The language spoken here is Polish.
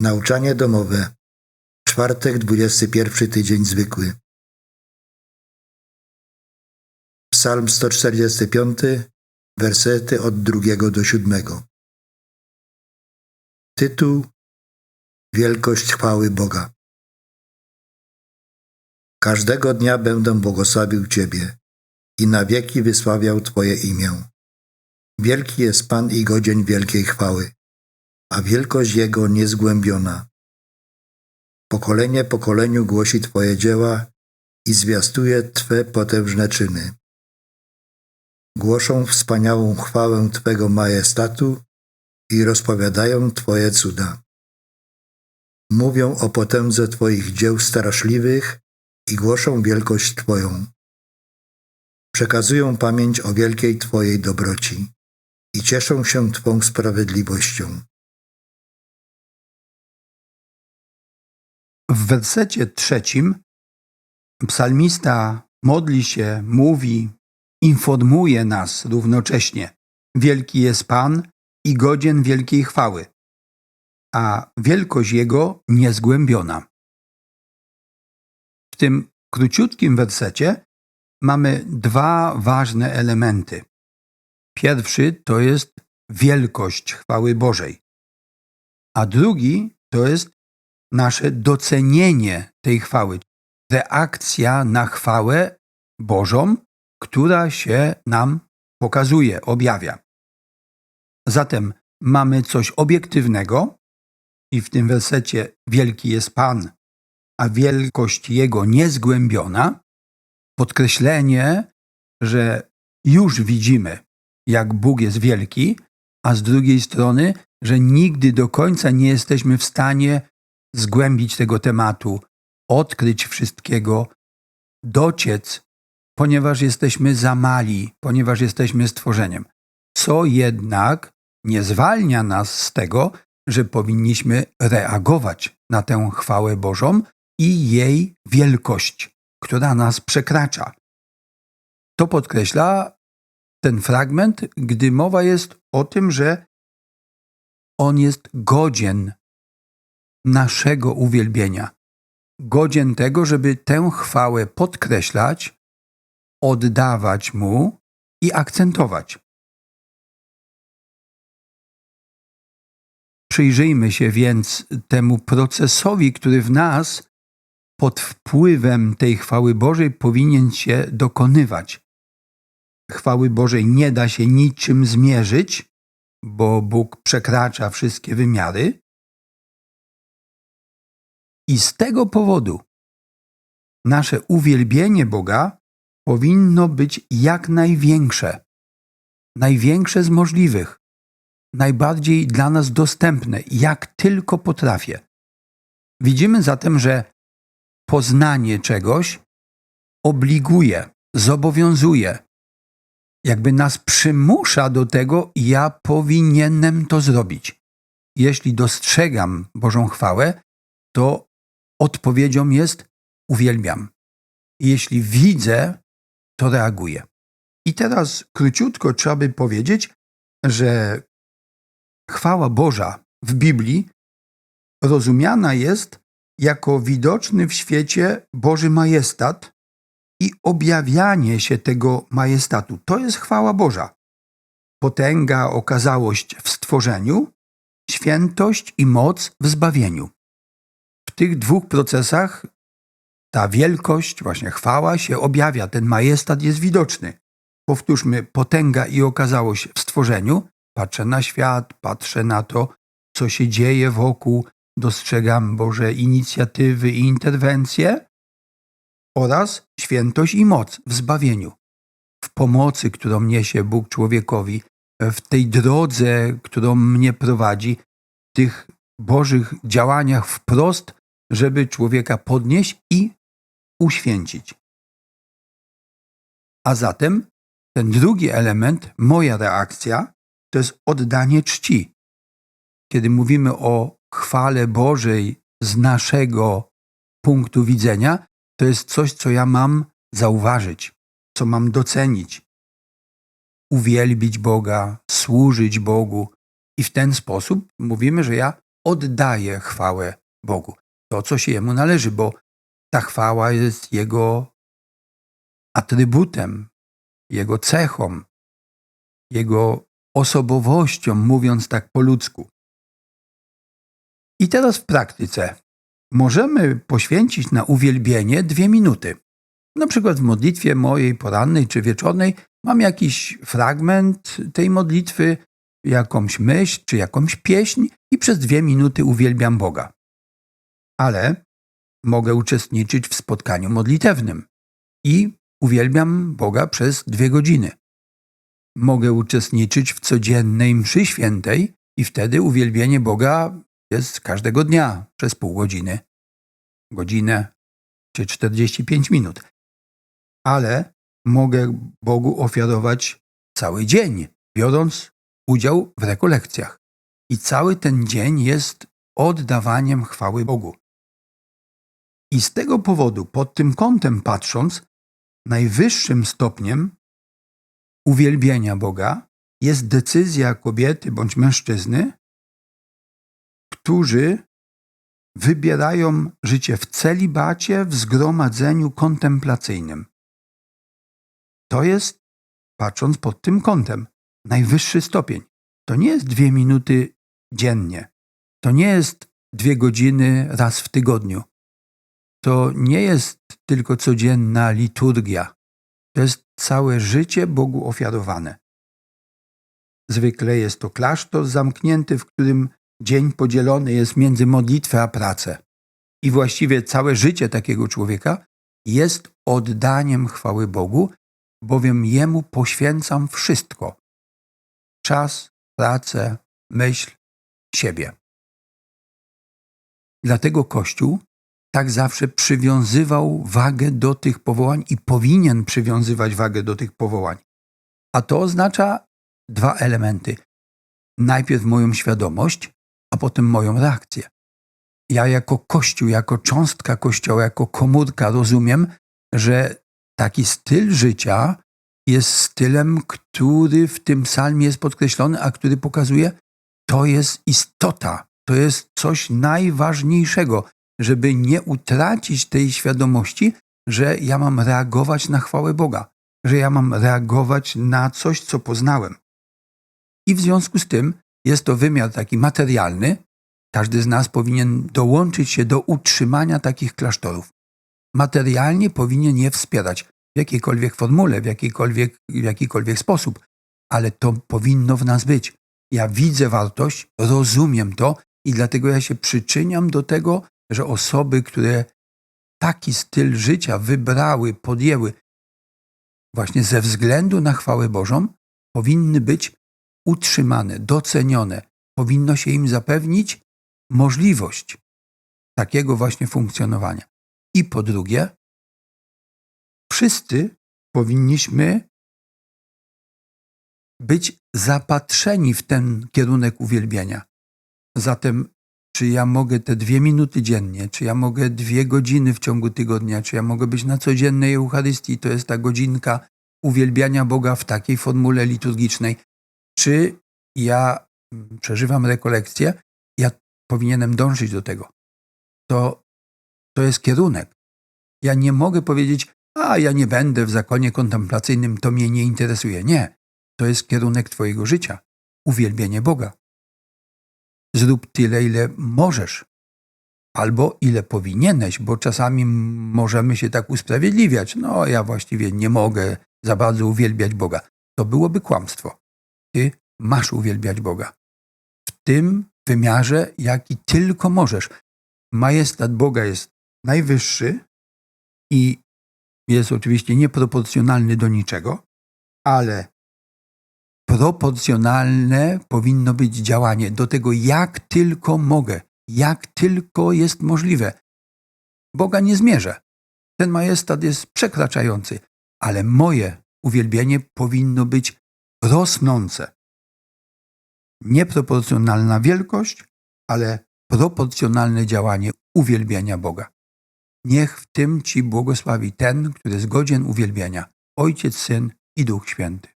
Nauczanie domowe. Czwartek, 21 tydzień zwykły. Psalm 145, wersety od drugiego do siódmego. Tytuł Wielkość chwały Boga. Każdego dnia będę błogosławił Ciebie i na wieki wysławiał Twoje imię. Wielki jest Pan i godzien wielkiej chwały, a wielkość Jego niezgłębiona. Pokolenie pokoleniu głosi Twoje dzieła i zwiastuje Twe potężne czyny. Głoszą wspaniałą chwałę Twego majestatu i rozpowiadają Twoje cuda. Mówią o potędze Twoich dzieł straszliwych i głoszą wielkość Twoją. Przekazują pamięć o wielkiej Twojej dobroci i cieszą się Twą sprawiedliwością. W wersecie trzecim psalmista modli się, mówi, informuje nas równocześnie: Wielki jest Pan i godzien wielkiej chwały, a wielkość Jego niezgłębiona. W tym króciutkim wersecie mamy dwa ważne elementy. Pierwszy to jest wielkość chwały Bożej, a drugi to jest nasze docenienie tej chwały, reakcja na chwałę Bożą, która się nam pokazuje, objawia. Zatem mamy coś obiektywnego i w tym wersecie wielki jest Pan, a wielkość Jego niezgłębiona, podkreślenie, że już widzimy, jak Bóg jest wielki, a z drugiej strony, że nigdy do końca nie jesteśmy w stanie zgłębić tego tematu, odkryć wszystkiego, dociec, ponieważ jesteśmy za mali, ponieważ jesteśmy stworzeniem. Co jednak nie zwalnia nas z tego, że powinniśmy reagować na tę chwałę Bożą i jej wielkość, która nas przekracza. To podkreśla ten fragment, gdy mowa jest o tym, że on jest godzien naszego uwielbienia, godzien tego, żeby tę chwałę podkreślać, oddawać mu i akcentować. Przyjrzyjmy się więc temu procesowi, który w nas pod wpływem tej chwały Bożej powinien się dokonywać. Chwały Bożej nie da się niczym zmierzyć, bo Bóg przekracza wszystkie wymiary. I z tego powodu nasze uwielbienie Boga powinno być jak największe, największe z możliwych, najbardziej dla nas dostępne, jak tylko potrafię. Widzimy zatem, że poznanie czegoś obliguje, zobowiązuje, jakby nas przymusza do tego, ja powinienem to zrobić. Jeśli dostrzegam Bożą chwałę, to odpowiedzią jest uwielbiam. Jeśli widzę, to reaguję. I teraz króciutko trzeba by powiedzieć, że chwała Boża w Biblii rozumiana jest jako widoczny w świecie Boży majestat i objawianie się tego majestatu. To jest chwała Boża. Potęga, okazałość w stworzeniu, świętość i moc w zbawieniu. Tych dwóch procesach ta wielkość, właśnie chwała się objawia, ten majestat jest widoczny. Powtórzmy, potęga i okazałość w stworzeniu. Patrzę na świat, patrzę na to, co się dzieje wokół, dostrzegam Boże inicjatywy i interwencje oraz świętość i moc w zbawieniu, w pomocy, którą niesie Bóg człowiekowi, w tej drodze, którą mnie prowadzi, w tych Bożych działaniach wprost, żeby człowieka podnieść i uświęcić. A zatem ten drugi element, moja reakcja, to jest oddanie czci. Kiedy mówimy o chwale Bożej z naszego punktu widzenia, to jest coś, co ja mam zauważyć, co mam docenić. Uwielbić Boga, służyć Bogu. I w ten sposób mówimy, że ja oddaje chwałę Bogu. To, co się Jemu należy, bo ta chwała jest Jego atrybutem, Jego cechą, Jego osobowością, mówiąc tak po ludzku. I teraz w praktyce możemy poświęcić na uwielbienie dwie minuty. Na przykład w modlitwie mojej porannej czy wieczornej mam jakiś fragment tej modlitwy, jakąś myśl czy jakąś pieśń i przez dwie minuty uwielbiam Boga. Ale mogę uczestniczyć w spotkaniu modlitewnym i uwielbiam Boga przez dwie godziny. Mogę uczestniczyć w codziennej mszy świętej i wtedy uwielbienie Boga jest każdego dnia przez pół godziny, godzinę czy 45 minut. Ale mogę Bogu ofiarować cały dzień, biorąc udział w rekolekcjach. I cały ten dzień jest oddawaniem chwały Bogu. I z tego powodu, pod tym kątem patrząc, najwyższym stopniem uwielbienia Boga jest decyzja kobiety bądź mężczyzny, którzy wybierają życie w celibacie, w zgromadzeniu kontemplacyjnym. To jest, patrząc pod tym kątem, najwyższy stopień. To nie jest dwie minuty dziennie. To nie jest dwie godziny raz w tygodniu. To nie jest tylko codzienna liturgia. To jest całe życie Bogu ofiarowane. Zwykle jest to klasztor zamknięty, w którym dzień podzielony jest między modlitwę a pracę. I właściwie całe życie takiego człowieka jest oddaniem chwały Bogu, bowiem Jemu poświęcam wszystko: czas, pracę, myśl, siebie. Dlatego Kościół tak zawsze przywiązywał wagę do tych powołań i powinien przywiązywać wagę do tych powołań. A to oznacza dwa elementy. Najpierw moją świadomość, a potem moją reakcję. Ja jako Kościół, jako cząstka Kościoła, jako komórka rozumiem, że taki styl życia jest stylem, który w tym psalmie jest podkreślony, a który pokazuje, to jest istota, to jest coś najważniejszego, żeby nie utracić tej świadomości, że ja mam reagować na chwałę Boga, że ja mam reagować na coś, co poznałem. I w związku z tym jest to wymiar taki materialny. Każdy z nas powinien dołączyć się do utrzymania takich klasztorów. Materialnie powinien je wspierać w jakiejkolwiek formule, w jakikolwiek, w jakikolwiek sposób, ale to powinno w nas być. Ja widzę wartość, rozumiem to i dlatego ja się przyczyniam do tego, że osoby, które taki styl życia wybrały, podjęły właśnie ze względu na chwałę Bożą, powinny być utrzymane, docenione. Powinno się im zapewnić możliwość takiego właśnie funkcjonowania. I po drugie, wszyscy powinniśmy być zapatrzeni w ten kierunek uwielbienia. Zatem, czy ja mogę te dwie minuty dziennie, czy ja mogę dwie godziny w ciągu tygodnia, czy ja mogę być na codziennej Eucharystii, to jest ta godzinka uwielbiania Boga w takiej formule liturgicznej, czy ja przeżywam rekolekcję, ja powinienem dążyć do tego. To, to jest kierunek. Ja nie mogę powiedzieć, a ja nie będę w zakonie kontemplacyjnym, to mnie nie interesuje. Nie, to jest kierunek Twojego życia uwielbienie Boga. Zrób tyle, ile możesz, albo ile powinieneś, bo czasami możemy się tak usprawiedliwiać. No, ja właściwie nie mogę za bardzo uwielbiać Boga. To byłoby kłamstwo. Ty masz uwielbiać Boga. W tym wymiarze, jaki tylko możesz. Majestat Boga jest najwyższy i jest oczywiście nieproporcjonalny do niczego, ale proporcjonalne powinno być działanie do tego, jak tylko mogę, jak tylko jest możliwe. Boga nie zmierzę. Ten majestat jest przekraczający, ale moje uwielbienie powinno być rosnące. Nieproporcjonalna wielkość, ale proporcjonalne działanie uwielbienia Boga. Niech w tym Ci błogosławi ten, który jest godzien uwielbienia, Ojciec, Syn i Duch Święty.